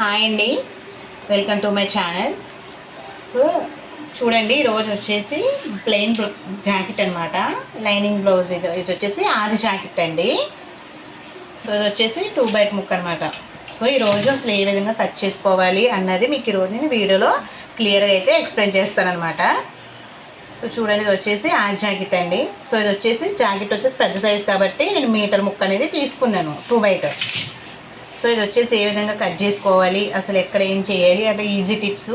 Hi అండి. Welcome to my channel so చూడండి ఈరోజు వచ్చేసి ప్లెయిన్ జాకెట్ అనమాట లైనింగ్ బ్లౌజ్ ఇది ఇది వచ్చేసి ఆది జాకెట్ అండి. సో ఇది వచ్చేసి టూ బైట్ ముక్క అనమాట సో ఈరోజు అసలు ఏ విధంగా కట్ చేసుకోవాలి అన్నది మీకు ఈరోజు నేను వీడియోలో క్లియర్గా అయితే ఎక్స్ప్లెయిన్ చేస్తానమాట సో చూడండి ఇది వచ్చేసి ఆ జాకెట్ అండి. సో ఇది వచ్చేసి జాకెట్ వచ్చేసి పెద్ద సైజ్ కాబట్టి నేను మీటర్ ముక్క అనేది తీసుకున్నాను టూ బైట్ సో ఇది వచ్చేసి ఏ విధంగా కట్ చేసుకోవాలి అసలు ఎక్కడ ఏం చేయాలి అంటే ఈజీ టిప్స్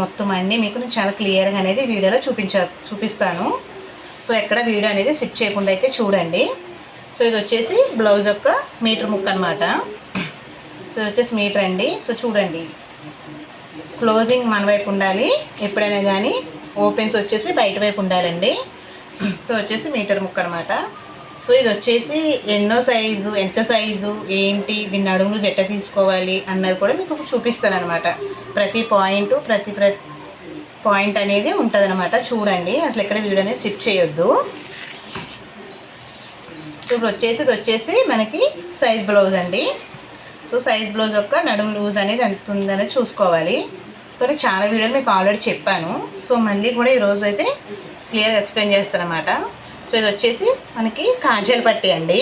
మొత్తం అన్నీ మీకు నేను చాలా క్లియర్గా అనేది వీడియోలో చూపించ చూపిస్తాను. సో ఎక్కడ వీడియో అనేది సిప్ చేయకుండా అయితే చూడండి. సో ఇది వచ్చేసి బ్లౌజ్ యొక్క మీటర్ ముక్క అనమాట సో ఇది వచ్చేసి మీటర్ అండి. సో చూడండి. క్లోజింగ్ మన వైపు ఉండాలి ఎప్పుడైనా కానీ ఓపెన్స్ వచ్చేసి బయట వైపు ఉండాలండి. సో వచ్చేసి మీటర్ ముక్క అనమాట సో ఇది వచ్చేసి ఎన్నో సైజు ఎంత సైజు ఏంటి దీన్ని అడుగులు జట్ట తీసుకోవాలి అన్నది కూడా మీకు చూపిస్తాను అనమాట ప్రతి పాయింట్ ప్రతి ప్రతి పాయింట్ అనేది ఉంటుంది అనమాట చూడండి అసలు ఎక్కడ వీడియో అనేది షిఫ్ట్ చేయొద్దు. సో ఇప్పుడు వచ్చేసి ఇది వచ్చేసి మనకి సైజ్ బ్లౌజ్ అండి. సో సైజ్ బ్లౌజ్ యొక్క నడుము లూజ్ అనేది ఎంత ఉందనేది చూసుకోవాలి. సో నేను చాలా వీడియోలు మీకు ఆల్రెడీ చెప్పాను. సో మళ్ళీ కూడా ఈరోజు అయితే క్లియర్గా ఎక్స్ప్లెయిన్ చేస్తానమాట సో ఇది వచ్చేసి మనకి కాజల్ పట్టి అండి.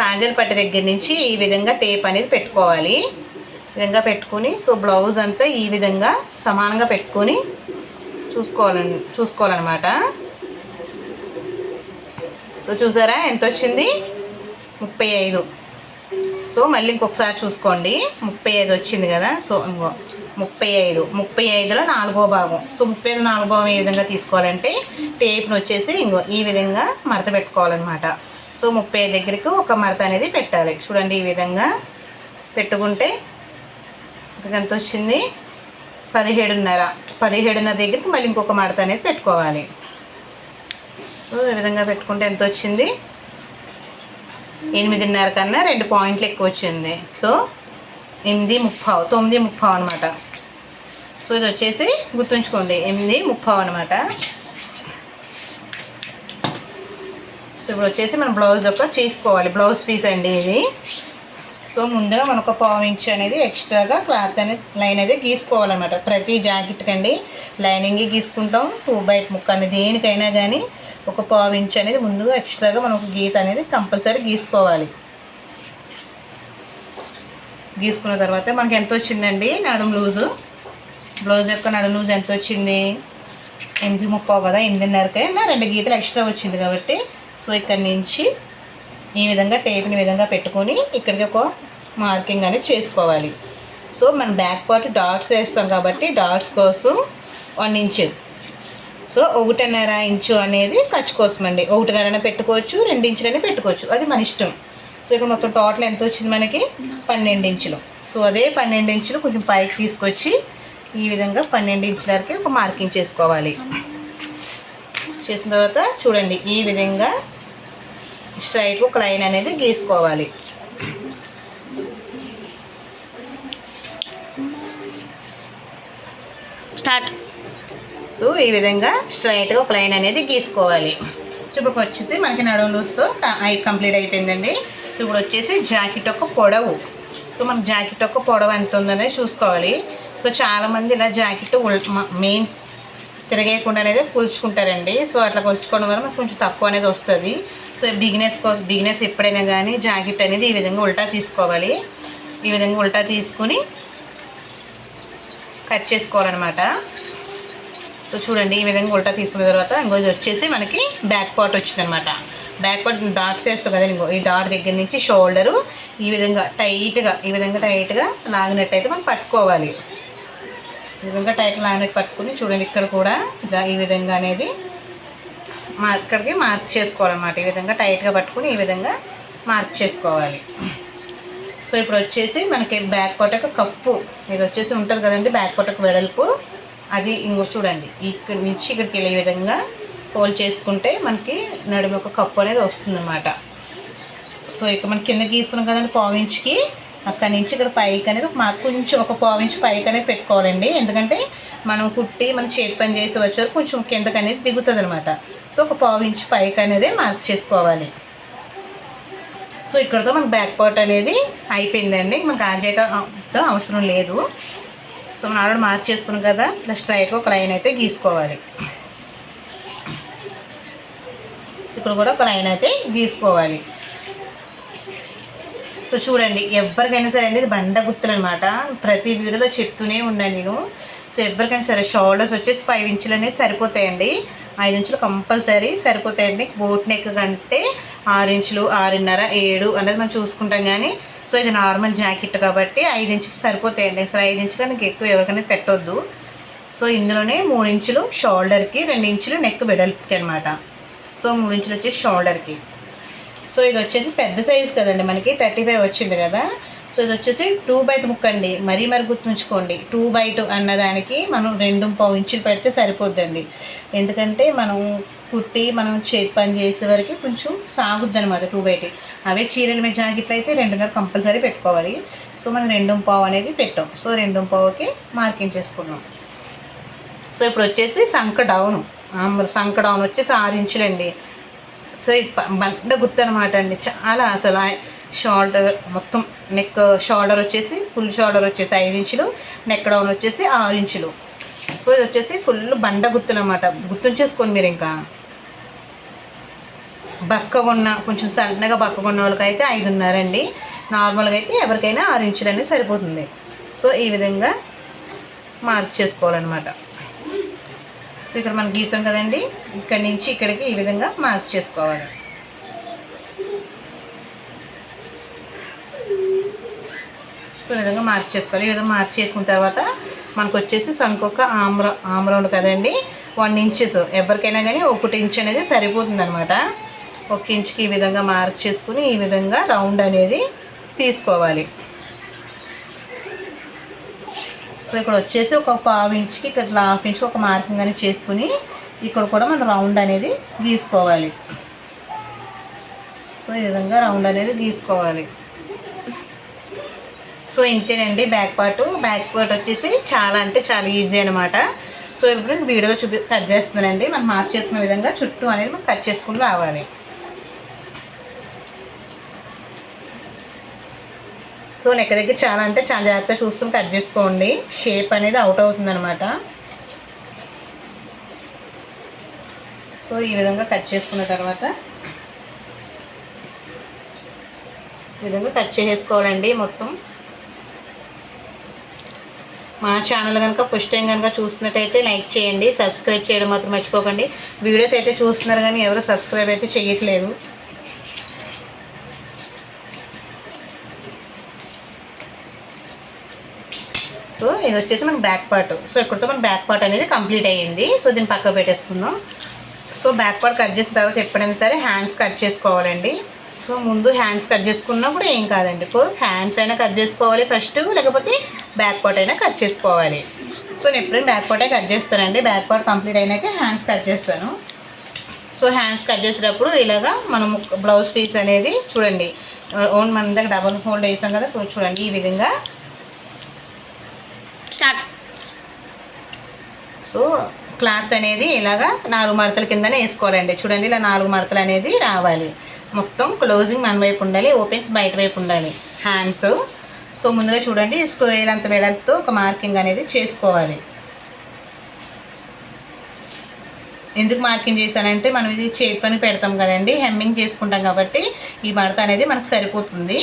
కాజల్ పట్టి దగ్గర నుంచి ఈ విధంగా టేప్ అనేది పెట్టుకోవాలి. ఈ విధంగా పెట్టుకుని సో బ్లౌజ్ అంతా ఈ విధంగా సమానంగా పెట్టుకొని చూసుకోవాలని చూసుకోవాలన్నమాట. సో చూసారా ఎంత వచ్చింది ముప్పై ఐదు. సో మళ్ళీ ఇంకొకసారి చూసుకోండి. ముప్పై ఐదు వచ్చింది కదా. సో ఇంకో ముప్పై ఐదు. ముప్పై ఐదులో నాలుగో భాగం. సో ముప్పై ఐదు నాలుగో భాగం ఏ విధంగా తీసుకోవాలంటే టేప్ను వచ్చేసి ఇంకో ఈ విధంగా మడత పెట్టుకోవాలన్నమాట. సో ముప్పై ఐదు దగ్గరికి ఒక మడత అనేది పెట్టాలి. చూడండి ఈ విధంగా పెట్టుకుంటే ఎంత వచ్చింది? పదిహేడున్నర. పదిహేడున్నర దగ్గరికి మళ్ళీ ఇంకొక మడత అనేది పెట్టుకోవాలి. సో ఈ విధంగా పెట్టుకుంటే ఎంత వచ్చింది? ఎనిమిదిన్నర కన్నా రెండు పాయింట్లు ఎక్కువ వచ్చింది. సో ఎనిమిది ముప్పావు తొమ్మిది ముప్పావు అనమాట సో ఇది వచ్చేసి గుర్తుంచుకోండి ఎనిమిది ముప్పావు అనమాట సో ఇప్పుడు వచ్చేసి మనం బ్లౌజ్ యొక్క చేసుకోవాలి బ్లౌజ్ పీస్ అండి ఇది. సో ముందుగా మనకు ఒక పావు ఇంచ్ అనేది ఎక్స్ట్రాగా క్లాత్ అనేది లైన్ అనేది గీసుకోవాలన్నమాట. ప్రతి జాకెట్ కండి లైనింగ్ గీసుకుంటాం. టూ బయట ముక్క అనేది దేనికైనా కానీ ఒక పావు ఇంచ్ అనేది ముందుగా ఎక్స్ట్రాగా మనం గీత అనేది కంపల్సరీ గీసుకోవాలి. గీసుకున్న తర్వాత మనకి ఎంత వచ్చిందండి? నడుము లూజు. బ్లౌజ్ యొక్క నడుము లూజ్ ఎంత వచ్చింది? ఎనిమిది ముప్పావు కదా ఎనిమిదిన్నరకే. నా రెండు గీతలు ఎక్స్ట్రా వచ్చింది కాబట్టి సో ఇక్కడ నుంచి ఈ విధంగా టేప్ని విధంగా పెట్టుకొని ఇక్కడికి ఒక మార్కింగ్ అనేది చేసుకోవాలి. సో మనం బ్యాక్ పార్ట్ డాట్స్ వేస్తాం కాబట్టి డాట్స్ కోసం వన్ ఇంచ్. సో ఒకటిన్నర ఇంచు అనేది ఖర్చు కోసం అండి. ఒకటిన్నర పెట్టుకోవచ్చు రెండు ఇంచులైనా పెట్టుకోవచ్చు. అది మన ఇష్టం. సో ఇక్కడ మొత్తం టోటల్ ఎంత వచ్చింది మనకి? పన్నెండు ఇంచులు. సో అదే పన్నెండు ఇంచులు కొంచెం పైకి తీసుకొచ్చి ఈ విధంగా పన్నెండు ఇంచుల వరకు ఒక మార్కింగ్ చేసుకోవాలి. చేసిన తర్వాత చూడండి ఈ విధంగా స్ట్రైట్ ఒక లైన్ అనేది గీసుకోవాలి. స్టార్ట్. సో ఈ విధంగా స్ట్రైట్గా ఒక లైన్ అనేది గీసుకోవాలి. సో ఇప్పుడు వచ్చేసి మనకి నడుము లూస్తో కంప్లీట్ అయిపోయిందండి. సో ఇప్పుడు వచ్చేసి జాకెట్ యొక్క పొడవు. సో మన జాకెట్ యొక్క పొడవు ఎంత ఉందనేది చూసుకోవాలి. సో చాలామంది ఇలా జాకెట్ మెయిన్ తిరగేయకుండా అనేది కూల్చుకుంటారండి. సో అట్లా కూల్చుకోవడం వల్ల మనకు కొంచెం తక్కువ అనేది వస్తుంది. సో బిగినెస్ కోసం బిగినెస్ ఎప్పుడైనా కానీ జాకెట్ అనేది ఈ విధంగా ఉల్టా తీసుకోవాలి. ఈ విధంగా ఉల్టా తీసుకుని కట్ చేసుకోవాలన్నమాట. సో చూడండి ఈ విధంగా ఉల్టా తీసుకున్న తర్వాత ఇంకో వచ్చేసి మనకి బ్యాక్ పార్ట్ వచ్చిందనమాట బ్యాక్ పార్ట్ డాట్స్ వేస్తాం కదా ఇంకో ఈ డాట్ దగ్గర నుంచి షోల్డరు ఈ విధంగా టైట్గా ఈ విధంగా టైట్గా లాగినట్టయితే మనం పట్టుకోవాలి. విధంగా టైట్ లాగినట్టు పట్టుకుని చూడండి ఇక్కడ కూడా ఇలా ఈ విధంగా అనేది మా ఇక్కడికి మార్క్ చేసుకోవాలన్నమాట. ఈ విధంగా టైట్గా పట్టుకుని ఈ విధంగా మార్క్ చేసుకోవాలి. సో ఇప్పుడు వచ్చేసి మనకి బ్యాక్ పార్ట్ కప్పు. ఇది వచ్చేసి ఉంటుంది కదండి బ్యాక్ పార్ట్ వెడల్పు. అది ఇంకో చూడండి. ఇక్కడి నుంచి ఇక్కడికి వెళ్ళే విధంగా హోల్ చేసుకుంటే మనకి నడుము ఒక కప్పు అనేది వస్తుందన్నమాట. సో ఇక మనం కింద గీస్తున్నాం కదండి పావించికి అక్కడి నుంచి ఇక్కడ పైకి అనేది మాకు కొంచెం ఒక పావించ్ పైకి అనేది పెట్టుకోవాలండి. ఎందుకంటే మనం కుట్టి మనం చేతి పని చేసి వచ్చారు కొంచెం కిందకి అనేది దిగుతుంది అనమాట సో ఒక పావించ్ పైకి అనేది మార్క్ చేసుకోవాలి. సో ఇక్కడతో మనకు బ్యాక్ పార్ట్ అనేది అయిపోయిందండి. మనకు ఆజేటతో అవసరం లేదు. సో మనం ఆల్రెడీ మార్క్ చేసుకున్నాం కదా ప్లస్ స్ట్రైక్ ఒక లైన్ అయితే గీసుకోవాలి. ఇప్పుడు కూడా ఒక లైన్ అయితే గీసుకోవాలి. సో చూడండి ఎవరికైనా సరే అండి ఇది బండ గుర్తులు అనమాట ప్రతి వీడియోలో చెప్తూనే ఉన్నాను నేను. సో ఎవరికైనా సరే షోల్డర్స్ వచ్చేసి ఫైవ్ ఇంచులు అనేది సరిపోతాయండి. ఐదు ఇంచులు కంపల్సరీ సరిపోతాయండి. బోట్ నెక్ కంటే ఆరు ఇంచులు ఆరున్నర ఏడు అనేది మనం చూసుకుంటాం కానీ సో ఇది నార్మల్ జాకెట్ కాబట్టి ఐదు ఇంచులు సరిపోతాయండి. అసలు ఐదు ఇంచులు నాకు ఎక్కువ ఎవరికైనా పెట్టొద్దు. సో ఇందులోనే మూడు ఇంచులు షోల్డర్కి రెండు ఇంచులు నెక్ వెడల్పుకి అనమాట సో మూడు ఇంచులు వచ్చేసి షోల్డర్కి. సో ఇది వచ్చేసి పెద్ద సైజ్ కదండి మనకి థర్టీ ఫైవ్ వచ్చింది కదా. సో ఇది వచ్చేసి టూ బైట్ ముక్క అండి. మరీ మరి గుర్తుంచుకోండి టూ బైట్ అన్నదానికి మనం రెండు పావు ఇంచులు పెడితే సరిపోద్దండి. ఎందుకంటే మనం కుట్టి మనం చేతి పని చేసే వరకు కొంచెం సాగుద్ది అనమాట టూ బైట్. అవే చీరల మీద జాకెట్లు అయితే రెండున్నర కంపల్సరీ పెట్టుకోవాలి. సో మనం రెండు పావు అనేది పెట్టాం. సో రెండు పావుకి మార్కింగ్ చేసుకున్నాం. సో ఇప్పుడు వచ్చేసి సంక డౌన్. సంక డౌన్ వచ్చేసి ఆరు ఇంచులండి. సో ఇది బండ గుర్తు అనమాట అండి. చాలా అసలు షోల్డర్ మొత్తం నెక్ షోల్డర్ వచ్చేసి ఫుల్ షోల్డర్ వచ్చేసి ఐదు ఇంచులు నెక్ డౌన్ వచ్చేసి ఆరు ఇంచులు. సో ఇది వచ్చేసి ఫుల్ బండ గుర్తులు అనమాట గుర్తుంచేసుకోండి మీరు ఇంకా. బక్కగా కొంచెం సన్నగా బక్కగా ఉన్న వాళ్ళకైతే ఐదున్నరండి నార్మల్గా అయితే ఎవరికైనా ఆరు ఇంచులు అనేది సరిపోతుంది. సో ఈ విధంగా మార్క్ చేసుకోవాలన్నమాట. సో ఇక్కడ మనం గీసాం కదండి. ఇక్కడ నుంచి ఇక్కడికి ఈ విధంగా మార్క్ చేసుకోవాలి. సో ఈ విధంగా మార్క్ చేసుకోవాలి. ఈ విధంగా మార్క్ చేసుకున్న తర్వాత మనకు వచ్చేసి సంకొక ఆమ్ర ఆమ్రౌండ్ కదండి. One inches. ఎవరికైనా కానీ ఒకటి ఇంచ్ అనేది సరిపోతుంది అనమాట ఒక ఇంచుకి ఈ విధంగా మార్క్ చేసుకుని ఈ విధంగా రౌండ్ అనేది తీసుకోవాలి. సో ఇక్కడ వచ్చేసి ఒక పావు ఇంచుకి ఇక్కడ హాఫ్ ఇంచుకి ఒక మార్కింగ్ అనేది చేసుకుని ఇక్కడ కూడా మనం రౌండ్ అనేది గీసుకోవాలి. సో ఈ విధంగా రౌండ్ అనేది గీసుకోవాలి. సో ఇంతేనండి బ్యాక్ పార్ట్. బ్యాక్ పార్ట్ వచ్చేసి చాలా అంటే చాలా ఈజీ అనమాట సో ఇప్పుడు వీడియో చూపి కట్ చేస్తున్నానండి. మనం మార్క్ చేసుకునే విధంగా చుట్టూ అనేది మనం కట్ చేసుకుని రావాలి. సో నెక్ దగ్గర చాలా అంటే చాలా జాగ్రత్తగా చూసుకుని కట్ చేసుకోండి. షేప్ అనేది అవుట్ అవుతుంది అనమాట సో ఈ విధంగా కట్ చేసుకున్న తర్వాత ఈ విధంగా కట్ చేసేసుకోవాలండి మొత్తం. మా ఛానల్ కనుక ఫస్ట్ టైం కనుక చూసినట్టయితే లైక్ చేయండి సబ్స్క్రైబ్ చేయడం మాత్రం మర్చిపోకండి. వీడియోస్ అయితే చూస్తున్నారు కానీ ఎవరు సబ్స్క్రైబ్ అయితే చేయట్లేదు. సో ఇది వచ్చేసి మనకి బ్యాక్ పార్ట్ సో ఇక్కడితో మన బ్యాక్ పార్ట్ అనేది కంప్లీట్ అయ్యింది. సో దీన్ని పక్కకు పెట్టేసుకుందాం. సో బ్యాక్ పార్ట్ కట్ చేసిన తర్వాత ఎప్పుడైనా సరే హ్యాండ్స్ కట్ చేసుకోవాలండి. సో ముందు హ్యాండ్స్ కట్ చేసుకున్నా కూడా ఏం కాదండి. ఇప్పుడు హ్యాండ్స్ అయినా కట్ చేసుకోవాలి ఫస్ట్ లేకపోతే బ్యాక్ పార్ట్ అయినా కట్ చేసుకోవాలి. సో నేను ఎప్పుడైనా బ్యాక్ పార్టే కట్ చేస్తానండి. బ్యాక్ పార్ట్ కంప్లీట్ అయినాక హ్యాండ్స్ కట్ చేస్తాను. సో హ్యాండ్స్ కట్ చేసేటప్పుడు ఇలాగా మనం బ్లౌజ్ పీస్ అనేది చూడండి. ఓన్ మన దగ్గర డబల్ ఫోల్డ్ వేసాం కదా చూడండి ఈ విధంగా స్టార్ట్. సో క్లాత్ అనేది ఇలాగా నాలుగు మడతల కిందనే వేసుకోవాలండి. చూడండి ఇలా నాలుగు మడతలు అనేది రావాలి. మొత్తం క్లోజింగ్ మన వైపు ఉండాలి ఓపెన్స్ బయట వైపు ఉండాలి. హ్యాండ్స్ సో ముందుగా చూడండి స్క్వేర్ అంత వెడల్పుతో ఒక మార్కింగ్ అనేది చేసుకోవాలి. ఎందుకు మార్కింగ్ చేశానంటే మనం ఇది చేతి పని పెడతాం కదండి హెమ్మింగ్ చేసుకుంటాం కాబట్టి ఈ మడత అనేది మనకు సరిపోతుంది.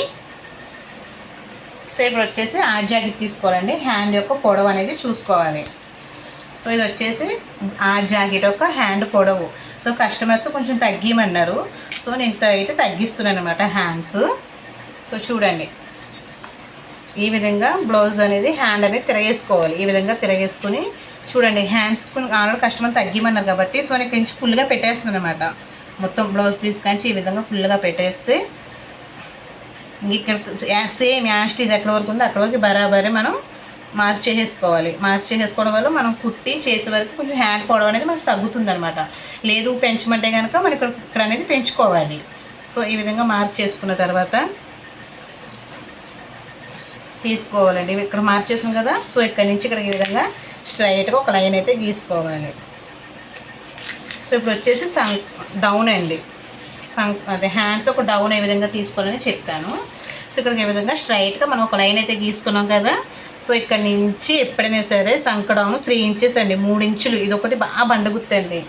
సో ఇప్పుడు వచ్చేసి ఆ జాకెట్ తీసుకోవాలండి. హ్యాండ్ యొక్క పొడవు అనేది చూసుకోవాలి. సో ఇది వచ్చేసి ఆ జాకెట్ యొక్క హ్యాండ్ పొడవు. సో కస్టమర్స్ కొంచెం తగ్గిమన్నారు సో నేను ఇంత అయితే తగ్గిస్తున్నాను అనమాట హ్యాండ్స్. సో చూడండి. ఈ విధంగా బ్లౌజ్ అనేది హ్యాండ్ అనేది తిరగేసుకోవాలి. ఈ విధంగా తిరగేసుకుని చూడండి హ్యాండ్స్ ఆల్రెడీ కస్టమర్ తగ్గిమన్నారు కాబట్టి సో నేను కొంచెం ఫుల్గా పెట్టేస్తున్నాను అనమాట మొత్తం బ్లౌజ్ పీస్ కానీ ఈ విధంగా ఫుల్గా పెట్టేస్తే ఇక్కడ సేమ్ యాస్టీజ్ ఎక్కడ వరకు ఉందో అక్కడ వరకు బరాబరే మనం మార్క్ చేసేసుకోవాలి. మార్క్ చేసేసుకోవడం వల్ల మనం కుట్టి చేసే వరకు కొంచెం హ్యాండ్ పోవడం అనేది మనకు తగ్గుతుంది అనమాట లేదు పెంచమంటే కనుక మనం ఇక్కడ ఇక్కడ అనేది పెంచుకోవాలి. సో ఈ విధంగా మార్క్ చేసుకున్న తర్వాత తీసుకోవాలండి. ఇక్కడ మార్క్ చేసాం కదా సో ఇక్కడ నుంచి ఇక్కడ ఈ విధంగా స్ట్రైట్గా ఒక లైన్ అయితే గీసుకోవాలి. సో ఇప్పుడు వచ్చేసి సన్ డౌన్ అండి. సం అదే హ్యాండ్స్ ఒక డౌన్ ఏ విధంగా తీసుకోవాలని చెప్తాను సో ఇక్కడికి ఏ విధంగా స్ట్రైట్గా మనం ఒక లైన్ అయితే గీసుకున్నాం కదా. సో ఇక్కడ నుంచి ఎప్పుడైనా సరే సంకడము త్రీ ఇంచెస్ అండి. మూడు ఇంచులు. ఇది ఒకటి బాగా బండగుత్తండి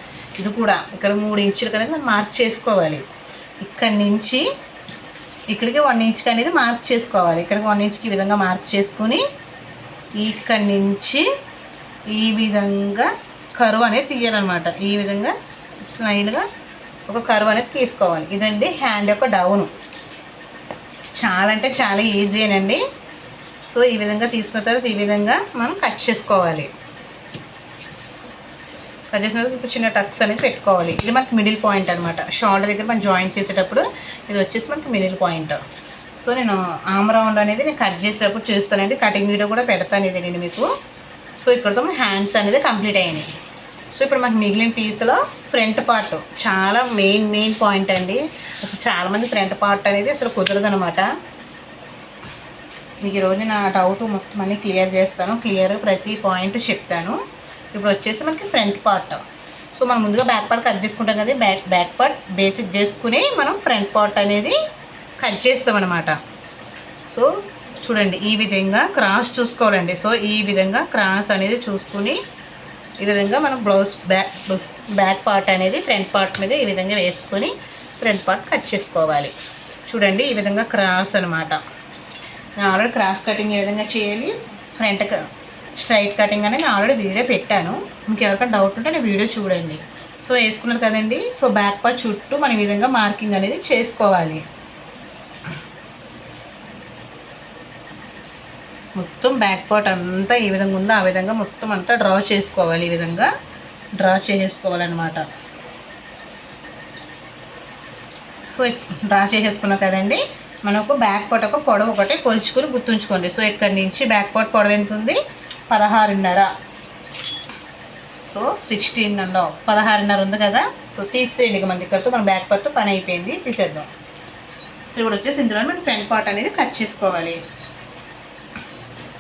ఇది కూడా ఇక్కడ మూడు ఇంచులు కనుక మనం మార్క్ చేసుకోవాలి. ఇక్కడ నుంచి ఇక్కడికి వన్ ఇంచ్కి అనేది మార్క్ చేసుకోవాలి. ఇక్కడికి వన్ ఇంచ్కి ఈ విధంగా మార్క్ చేసుకొని ఇక్కడి నుంచి ఈ విధంగా కరువు అనేది తీయాలన్నమాట. ఈ విధంగా స్లైడ్గా ఒక కరువు అనేది తీసుకోవాలి ఇదండి హ్యాండ్ యొక్క డౌను చాలా అంటే చాలా ఈజీనండి సో ఈ విధంగా తీసుకున్న తర్వాత ఈ విధంగా మనం కట్ చేసుకోవాలి. కట్ చేసిన తర్వాత ఇప్పుడు చిన్న టక్స్ అనేది పెట్టుకోవాలి. ఇది మనకి మిడిల్ పాయింట్ అనమాట షోల్డర్ దగ్గర మనం జాయింట్ చేసేటప్పుడు ఇది వచ్చేసి మనకి మిడిల్ పాయింట్ సో నేను ఆమ్ రౌండ్ అనేది నేను కట్ చేసేటప్పుడు చూస్తానండి. కటింగ్ వీడియో కూడా పెడతాను ఇది నేను మీకు. సో ఇక్కడతో మన హ్యాండ్స్ అనేది కంప్లీట్ అయినాయి. సో ఇప్పుడు మనకి మిగిలిన పీస్లో ఫ్రంట్ పార్ట్ చాలా మెయిన్ మెయిన్ పాయింట్ అండి. చాలామంది ఫ్రంట్ పార్ట్ అనేది అసలు కుదరదు అనమాట మీకు ఈరోజు నా డౌట్ మొత్తం అన్నీ క్లియర్ చేస్తాను. క్లియర్ ప్రతి పాయింట్ చెప్తాను. ఇప్పుడు వచ్చేసి మనకి ఫ్రంట్ పార్ట్. సో మనం ముందుగా బ్యాక్ పార్ట్ కట్ చేసుకుంటాం కదా బ్యాక్ బ్యాక్ పార్ట్ బేసిక్ చేసుకుని మనం ఫ్రంట్ పార్ట్ అనేది కట్ చేస్తాం అనమాట సో చూడండి ఈ విధంగా క్రాస్ చూసుకోవాలండి. సో ఈ విధంగా క్రాస్ అనేది చూసుకుని ఈ విధంగా మనం బ్లౌజ్ బ్యాక్ బ్యాక్ పార్ట్ అనేది ఫ్రంట్ పార్ట్ మీద ఈ విధంగా వేసుకొని ఫ్రంట్ పార్ట్ కట్ చేసుకోవాలి. చూడండి ఈ విధంగా క్రాస్ అనమాట నేను ఆల్రెడీ క్రాస్ కటింగ్ ఏ విధంగా చేయాలి. ఫ్రంట్ స్ట్రైట్ కటింగ్ అనేది ఆల్రెడీ వీడియో పెట్టాను. మీకు ఎవరికైనా డౌట్ ఉంటే నేను వీడియో చూడండి. సో వేసుకున్నారు కదండి. సో బ్యాక్ పార్ట్ చుట్టూ మనం ఈ విధంగా మార్కింగ్ అనేది చేసుకోవాలి. మొత్తం బ్యాక్ పార్ట్ అంతా ఏ విధంగా ఉందో? ఆ విధంగా మొత్తం అంతా డ్రా చేసుకోవాలి ఈ విధంగా. డ్రా చేసేసుకోవాలన్నమాట. సో డ్రా చేసేసుకున్నాం కదండి. మనకు బ్యాక్ పార్ట్ ఒక పొడవు ఒకటి కొలుచుకొని గుర్తుంచుకోండి. సో ఇక్కడ నుంచి బ్యాక్ పార్ట్ పొడవు ఎంత ఉంది? పదహారున్నర. సో సిక్స్టీన్ అండ్ పదహారున్నర ఉంది కదా? సో తీసేయండి మన మనకి మన బ్యాక్ పార్ట్ పని అయిపోయింది. తీసేద్దాం. ఇప్పుడు వచ్చేసి ఇందులో మనం ఫ్రంట్ పార్ట్ అనేది కట్ చేసుకోవాలి.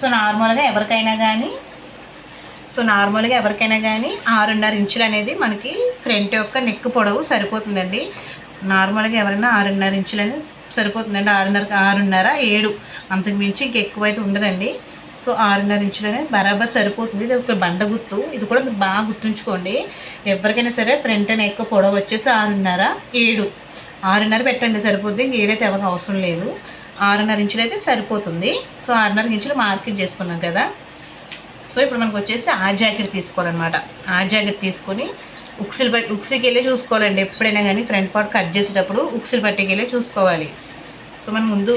సో నార్మల్గా ఎవరికైనా కానీ సో నార్మల్గా ఎవరికైనా కానీ ఆరున్నర ఇంచులు అనేది మనకి ఫ్రంట్ యొక్క నెక్ పొడవు సరిపోతుందండి. నార్మల్గా ఎవరైనా ఆరున్నర ఇంచులు అనేది సరిపోతుందండి. ఆరున్నర ఆరున్నర ఏడు. అంతకు మించి ఇంక ఎక్కువైతే ఉండదండి. సో ఆరున్నర ఇంచులు అనేది బరాబర్ సరిపోతుంది. ఇది ఒక బండ గుర్తు ఇది కూడా మీరు బాగా గుర్తుంచుకోండి. ఎవరికైనా సరే ఫ్రంట్ నెక్ పొడవు వచ్చేసి ఆరున్నర ఏడు. ఆరున్నర పెట్టండి సరిపోద్ది. ఇంక ఏడైతే ఎవరికి అవసరం లేదు. ఆరున్నర ఇంచులు అయితే సరిపోతుంది. సో ఆరున్నర ఇంచులు మార్కెట్ చేసుకున్నాం కదా. సో ఇప్పుడు మనకు వచ్చేసి ఆ జాకెట్ తీసుకోవాలన్నమాట. ఆ జాకెట్ తీసుకొని ఉక్సిలు పట్టి ఉక్సికి వెళ్ళి చూసుకోవాలండి. ఎప్పుడైనా కానీ ఫ్రంట్ పార్ట్ కట్ చేసేటప్పుడు ఉక్సిలు పట్టికి వెళ్ళి చూసుకోవాలి. సో మనం ముందు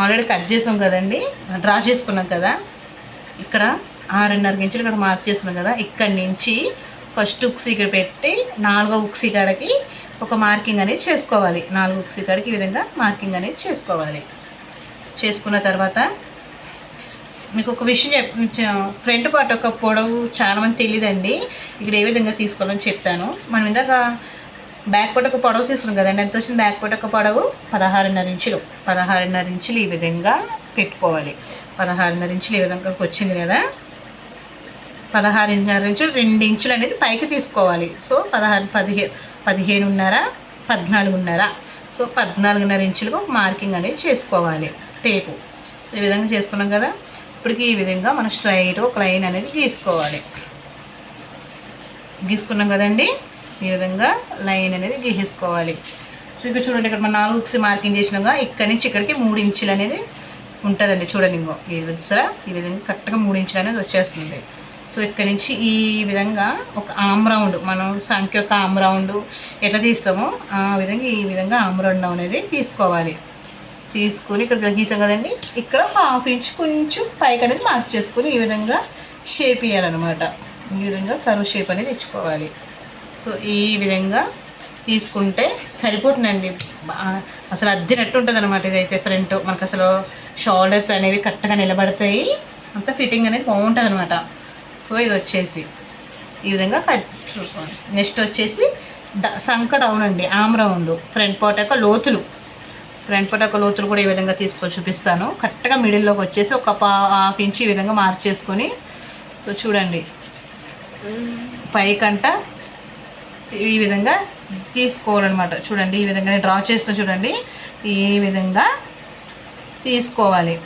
ఆల్రెడీ కట్ చేసాం కదండి. డ్రా చేసుకున్నాం కదా. ఇక్కడ ఆరున్నర ఇంచులు ఇక్కడ మార్క్ చేసుకున్నాం కదా. ఇక్కడి నుంచి ఫస్ట్ ఉక్స్ ఇక్కడ పెట్టి నాలుగో ఉక్సి కాడకి ఒక మార్కింగ్ అనేది చేసుకోవాలి. నాలుగు సిక్కడికి ఈ విధంగా మార్కింగ్ అనేది చేసుకోవాలి. చేసుకున్న తర్వాత మీకు ఒక విషయం చెప్ ఫ్రంట్ పార్ట్ ఒక పొడవు చాలా మంది తెలియదండి ఇక్కడ ఏ విధంగా తీసుకోవాలని చెప్తాను. మనం ఇందాక బ్యాక్ పార్ట్ ఒక పొడవు తీసుకున్నాం కదండి. ఎంత వచ్చింది? బ్యాక్ పార్ట్ ఒక పొడవు పదహారున్నర ఇంచులు. పదహారున్నర ఇంచులు ఈ విధంగా పెట్టుకోవాలి. పదహారున్నర ఇంచులు ఈ విధంగా వచ్చింది కదా. పదహారున్నర నుంచి రెండు ఇంచులు అనేది పైకి తీసుకోవాలి. సో పదహారు పదిహే పదిహేనున్నర పద్నాలుగున్నర. సో పద్నాలుగున్నర ఇంచులకు మార్కింగ్ అనేది చేసుకోవాలి. టేపు. సో ఈ విధంగా చేసుకున్నాం కదా. ఇప్పటికి ఈ విధంగా మనం స్ట్రైట్ ఒక లైన్ అనేది గీసుకోవాలి. గీసుకున్నాం కదండి. ఈ విధంగా లైన్ అనేది గీసేసుకోవాలి. సో ఇక్కడ చూడండి ఇక్కడ మనం నాలుగు మార్కింగ్ చేసినాగా ఇక్కడి నుంచి ఇక్కడికి మూడు ఇంచులు అనేది ఉంటుందండి చూడండి ఇంకో. ఈ విధంగా ఈ విధంగా కరెక్ట్గా మూడు ఇంచులు అనేది వచ్చేస్తుంది. సో ఇక్కడ నుంచి ఈ విధంగా ఒక ఆమ్ రౌండ్ మనం సంఖ్య యొక్క ఆమ్ రౌండ్ ఎట్లా తీస్తామో ఆ విధంగా ఈ విధంగా ఆమ్ రౌండ్ అనేది తీసుకోవాలి. తీసుకొని ఇక్కడ గీసాం కదండి ఇక్కడ ఒక హాఫ్ ఇంచ్ కొంచెం పైకి అనేది మార్క్ చేసుకొని ఈ విధంగా షేప్ ఇవ్వాలన్నమాట ఈ విధంగా కరువు షేప్ అనేది తెచ్చుకోవాలి. సో ఈ విధంగా తీసుకుంటే సరిపోతుందండి. అసలు అద్దినట్టు ఉంటుంది అనమాట ఇదైతే ఫ్రంట్ మనకు అసలు షోల్డర్స్ అనేవి కరెక్ట్గా నిలబడతాయి. అంత ఫిట్టింగ్ అనేది బాగుంటుంది అనమాట సో ఇది వచ్చేసి ఈ విధంగా కట్ చూసుకోండి. నెక్స్ట్ వచ్చేసి డ- సంక డౌన్ అండి ఆమ్ రౌండ్ ఫ్రంట్ పార్ట్ యొక్క లోతులు. ఫ్రంట్ పార్ట్ యొక్క లోతులు కూడా ఈ విధంగా తీసుకొని చూపిస్తాను. కరెక్ట్గా మిడిల్లోకి వచ్చేసి ఒక పా హాఫ్ ఇంచ్ ఈ విధంగా మార్చేసుకొని సో చూడండి. పైకంట ఈ విధంగా తీసుకోవాలన్నమాట. చూడండి ఈ విధంగా డ్రా చేస్తాను చూడండి. ఈ విధంగా తీసుకోవాలి.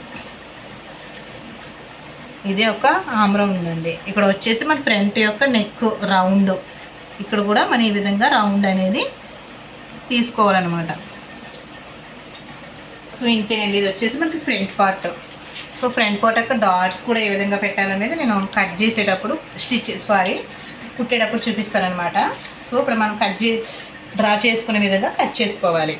ఇది ఒక ఆమ్రం ఉందండి. ఇక్కడ వచ్చేసి మన ఫ్రంట్ యొక్క నెక్ రౌండ్. ఇక్కడ కూడా మనం ఈ విధంగా రౌండ్ అనేది తీసుకోవాలన్నమాట. సో ఇంతేనండి ఇది వచ్చేసి మనకి front part. So front part యొక్క డాట్స్ కూడా ఏ విధంగా పెట్టాలనేది నేను కట్ చేసేటప్పుడు స్టిచ్ సారీ కుట్టేటప్పుడు చూపిస్తానమాట సో ఇప్పుడు మనం కట్ చే డ్రా చేసుకునే విధంగా కట్ చేసుకోవాలి.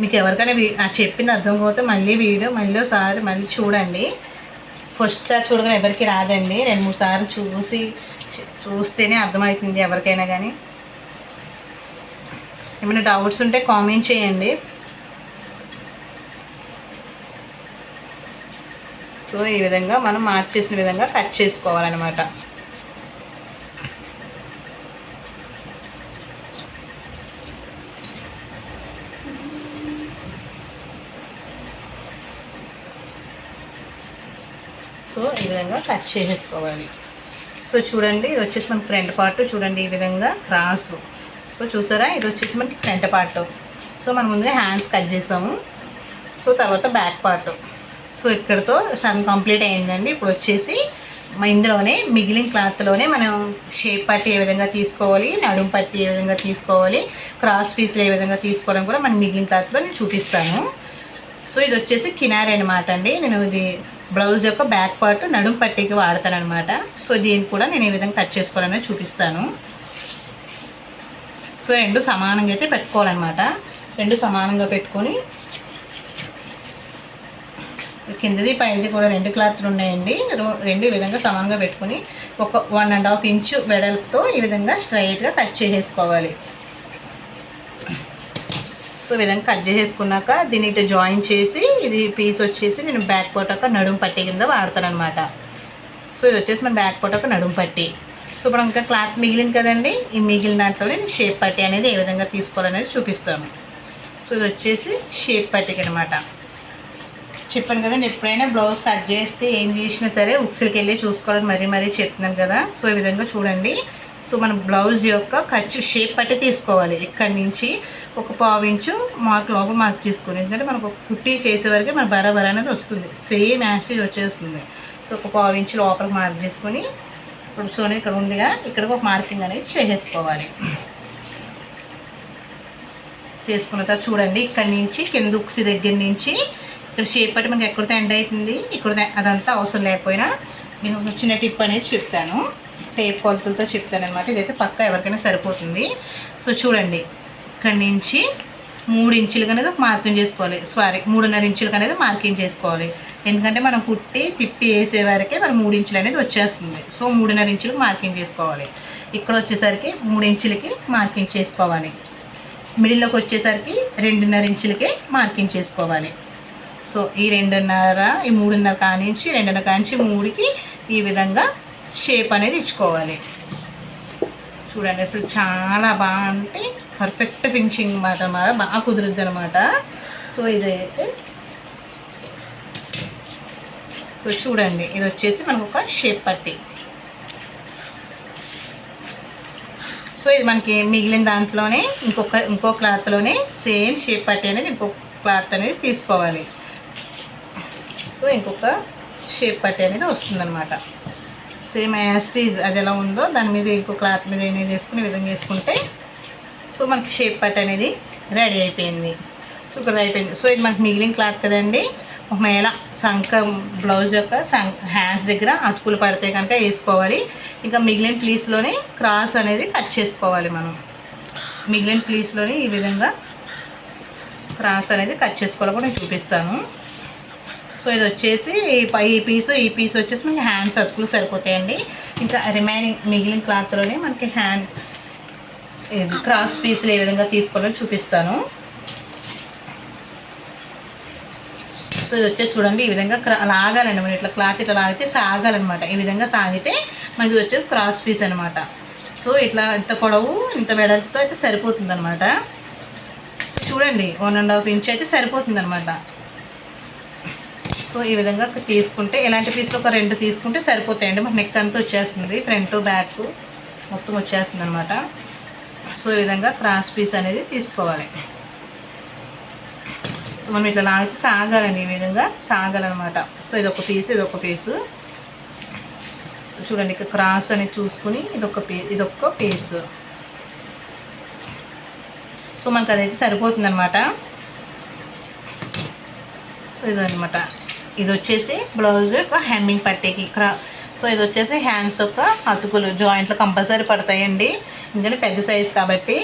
మీకు ఎవరికైనా చెప్పింది అర్థం కాకపోతే మళ్ళీ వీడియో మళ్ళీ ఒకసారి మళ్ళీ చూడండి. ఫస్ట్ సారి చూడగానే ఎవరికి రాదండి. రెండు మూడు సార్లు చూసి చూస్తేనే అర్థమవుతుంది ఎవరికైనా కానీ ఏమైనా డౌట్స్ ఉంటే కామెంట్ చేయండి. సో ఈ విధంగా మనం మార్క్ చేసిన విధంగా కట్ చేసుకోవాలన్నమాట సో ఈ విధంగా కట్ చేసేసుకోవాలి. సో చూడండి ఇది వచ్చేసి మనకి ఫ్రంట్ పార్ట్. చూడండి ఈ విధంగా క్రాస్. సో చూసారా? ఇది వచ్చేసి మనకి ఫ్రంట్ పార్ట్. సో మనం ముందుగా హ్యాండ్స్ కట్ చేసాము. సో తర్వాత బ్యాక్ పార్ట్. సో ఇక్కడతో సన్ కంప్లీట్ అయిందండి. ఇప్పుడు వచ్చేసి ఇందులోనే మిగిలిన క్లాత్లోనే మనం షేప్ పట్టి ఏ విధంగా తీసుకోవాలి నడుము పట్టి ఏ విధంగా తీసుకోవాలి క్రాస్ పీస్లు ఏ విధంగా తీసుకోవడం కూడా మనం మిగిలిన క్లాత్లో నేను చూపిస్తాను. సో ఇది వచ్చేసి కినారీ అనమాట అండి. నేను ఇది బ్లౌజ్ యొక్క బ్యాక్ పార్ట్ నడుం పట్టీకి వాడతాను అనమాట సో దీన్ని కూడా నేను ఈ విధంగా కట్ చేసుకోవాలనేది చూపిస్తాను. సో రెండు సమానంగా అయితే పెట్టుకోవాలన్నమాట. రెండు సమానంగా పెట్టుకొని కిందది పైది కూడా రెండు క్లాత్లు ఉన్నాయండి. రో- రెండు ఈ విధంగా సమానంగా పెట్టుకొని ఒక వన్ అండ్ హాఫ్ ఇంచు వెడల్పుతో ఈ విధంగా స్ట్రైట్గా కట్ చేసేసుకోవాలి. సో ఈ విధంగా కట్ చేసేసుకున్నాక దీన్ని ఇటు జాయిన్ చేసి ఇది పీస్ వచ్చేసి నేను బ్యాక్ పార్ట్ ఒక నడుము పట్టి కింద వాడతాను అనమాట సో ఇది వచ్చేసి మన బ్యాక్ పార్ట్ ఒక నడుము పట్టి. సో ఇప్పుడు ఇంకా క్లాత్ మిగిలింది కదండి ఈ మిగిలిన దాంట్లో నేను షేప్ పట్టి అనేది ఏ విధంగా తీసుకోవాలనేది చూపిస్తాను. సో ఇది వచ్చేసి షేప్ పట్టికి అనమాట చెప్పాను కదండి ఎప్పుడైనా బ్లౌజ్ కట్ చేస్తే ఏం చేసినా సరే ఉక్సులకి వెళ్ళి చూసుకోవాలని మరీ మరీ చెప్తున్నాను కదా. సో ఈ విధంగా చూడండి. సో మన బ్లౌజ్ యొక్క ఖర్చు షేప్ పట్టి తీసుకోవాలి. ఇక్కడి నుంచి ఒక పావు ఇంచు మార్క్ లోపల మార్క్ తీసుకుని ఎందుకంటే మనకు ఒక కుట్టి చేసే వరకే మన బరాబర్ అనేది వస్తుంది. సేమ్ యాస్టేజ్ వచ్చేస్తుంది. సో ఒక పావు ఇంచు లోపలికి మార్క్ చేసుకొని ఇప్పుడు సో ఇక్కడ ఉందిగా ఇక్కడ ఒక మార్కింగ్ అనేది చేసేసుకోవాలి. చేసుకున్న తర్వాత చూడండి ఇక్కడ నుంచి కింద ఉక్సి దగ్గర నుంచి ఇక్కడ షేప్ పట్టి మనకి ఎక్కడితే ఎండ్ అవుతుంది ఇక్కడ అదంతా అవసరం లేకపోయినా నేను చిన్న టిప్ అనేది చెప్తాను. టేప్ కొలతలతో చెప్తాను అనమాట ఇదైతే పక్క ఎవరికైనా సరిపోతుంది. సో చూడండి ఇక్కడి నుంచి మూడు ఇంచులకు అనేది ఒక మార్కింగ్ చేసుకోవాలి. సారీ మూడున్నర ఇంచులకు అనేది మార్కింగ్ చేసుకోవాలి. ఎందుకంటే మనం కుట్టి తిప్పి వేసే వరకే మనం మూడు ఇంచులు అనేది వచ్చేస్తుంది. సో మూడున్నర ఇంచులకు మార్కింగ్ చేసుకోవాలి. ఇక్కడ వచ్చేసరికి మూడు ఇంచులకి మార్కింగ్ చేసుకోవాలి. మిడిల్లోకి వచ్చేసరికి రెండున్నర ఇంచులకే మార్కింగ్ చేసుకోవాలి. సో ఈ రెండున్నర ఈ మూడున్నర కానించి రెండున్నర కానించి మూడుకి ఈ విధంగా షేప్ అనేది ఇచ్చుకోవాలి. చూడండి అసలు చాలా బాగా అంటే పర్ఫెక్ట్ ఫినిషింగ్ మాట బాగా కుదురుద్ది అనమాట సో ఇదైతే సో చూడండి ఇది వచ్చేసి మనకు ఒక షేప్ పట్టి. సో ఇది మనకి మిగిలిన దాంట్లోనే ఇంకొక ఇంకో క్లాత్లోనే సేమ్ షేప్ పట్టి అనేది ఇంకొక క్లాత్ అనేది తీసుకోవాలి. సో ఇంకొక షేప్ పట్టి అనేది వస్తుందన్నమాట. సేమ్ యాస్టీజ్ అది ఎలా ఉందో దాని మీద ఇంకో క్లాత్ మీద అనేది వేసుకుని ఈ విధంగా వేసుకుంటే సో మనకి షేప్ పట్ అనేది రెడీ అయిపోయింది. సూపర్ అయిపోయింది. సో ఇది మనకి మిగిలిన క్లాత్ కదండి. ఒకవేళ సంక బ్లౌజ్ యొక్క సం హ్యాండ్స్ దగ్గర అతుకులు పడితే కనుక వేసుకోవాలి. ఇంకా మిగిలిన ప్లీస్లోనే క్రాస్ అనేది కట్ చేసుకోవాలి మనం. మిగిలిన ప్లీస్లోని ఈ విధంగా క్రాస్ అనేది కట్ చేసుకోవాలి. కూడా నేను చూపిస్తాను. సో ఇది వచ్చేసి ఈ పీస్ ఈ పీసు ఈ పీస్ వచ్చేసి మనకి హ్యాండ్ సర్కులు సరిపోతాయండి. ఇంకా రిమైనింగ్ మిగిలిన క్లాత్లోనే మనకి హ్యాండ్ క్రాస్ పీసులు ఏ విధంగా తీసుకోవాలో చూపిస్తాను. సో ఇది వచ్చేసి చూడండి ఈ విధంగా క్రా లాగాలండి మనం ఇట్లా క్లాత్ ఇట్లా లాగితే సాగాలన్నమాట. ఈ విధంగా సాగితే మనకి ఇది వచ్చేసి క్రాస్ పీస్ అనమాట సో ఇట్లా ఇంత పొడవు ఇంత వెడల్పుతో అయితే సరిపోతుంది అనమాట సో చూడండి వన్ అండ్ హాఫ్ ఇంచ్ అయితే సరిపోతుంది అనమాట సో ఈ విధంగా తీసుకుంటే ఇలాంటి పీసులు ఒక రెండు తీసుకుంటే సరిపోతాయండి. మనకి నెక్ అంతా వచ్చేస్తుంది. ఫ్రంట్ బ్యాక్ మొత్తం వచ్చేస్తుంది అనమాట సో ఈ విధంగా క్రాస్ పీస్ అనేది తీసుకోవాలి. మనం ఇట్లా లాగితే సాగాలండి. ఈ విధంగా సాగాలన్నమాట. సో ఇదొక పీస్ ఇది ఒక పీసు చూడండి ఇక్కడ క్రాస్ అనేది చూసుకుని ఇదొక పీ ఇదొక పీస్ సో మనకు అదైతే సరిపోతుంది అనమాట సో ఇదనమాట ఇది వచ్చేసి బ్లౌజ్ యొక్క హెమ్మింగ్ పట్టేకి. క్రా సో ఇది వచ్చేసి హ్యాండ్స్ యొక్క అతుకులు జాయింట్లు కంపల్సరీ పడతాయండి. ఎందుకంటే పెద్ద సైజ్ కాబట్టి.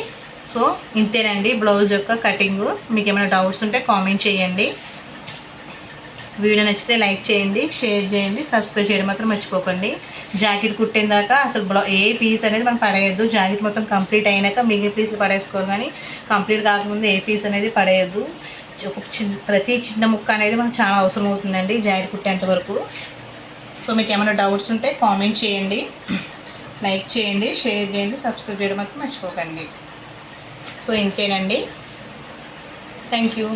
సో ఇంతేనండి బ్లౌజ్ యొక్క కటింగ్. మీకు ఏమైనా డౌట్స్ ఉంటే కామెంట్ చేయండి. వీడియో నచ్చితే లైక్ చేయండి షేర్ చేయండి సబ్స్క్రైబ్ చేయడం మాత్రం మర్చిపోకండి. జాకెట్ కుట్టిన దాకా అసలు బ్లౌ ఏ పీస్ అనేది మనం పడేయద్దు. జాకెట్ మొత్తం కంప్లీట్ అయినాక మిగిలిన పీసులు పడేసుకోరు కానీ కంప్లీట్ కాకముందు ఏ పీస్ అనేది పడేయద్దు. ఒక చిన్న ప్రతి చిన్న ముక్క అనేది మనకు చాలా అవసరం అవుతుందండి జాకెట్ కుట్టేంత వరకు. సో మీకు ఏమైనా డౌట్స్ ఉంటే కామెంట్ చేయండి లైక్ చేయండి షేర్ చేయండి సబ్స్క్రైబ్ చేయడం మాత్రం మర్చిపోకండి. సో ఇంతేనండి. Thank you.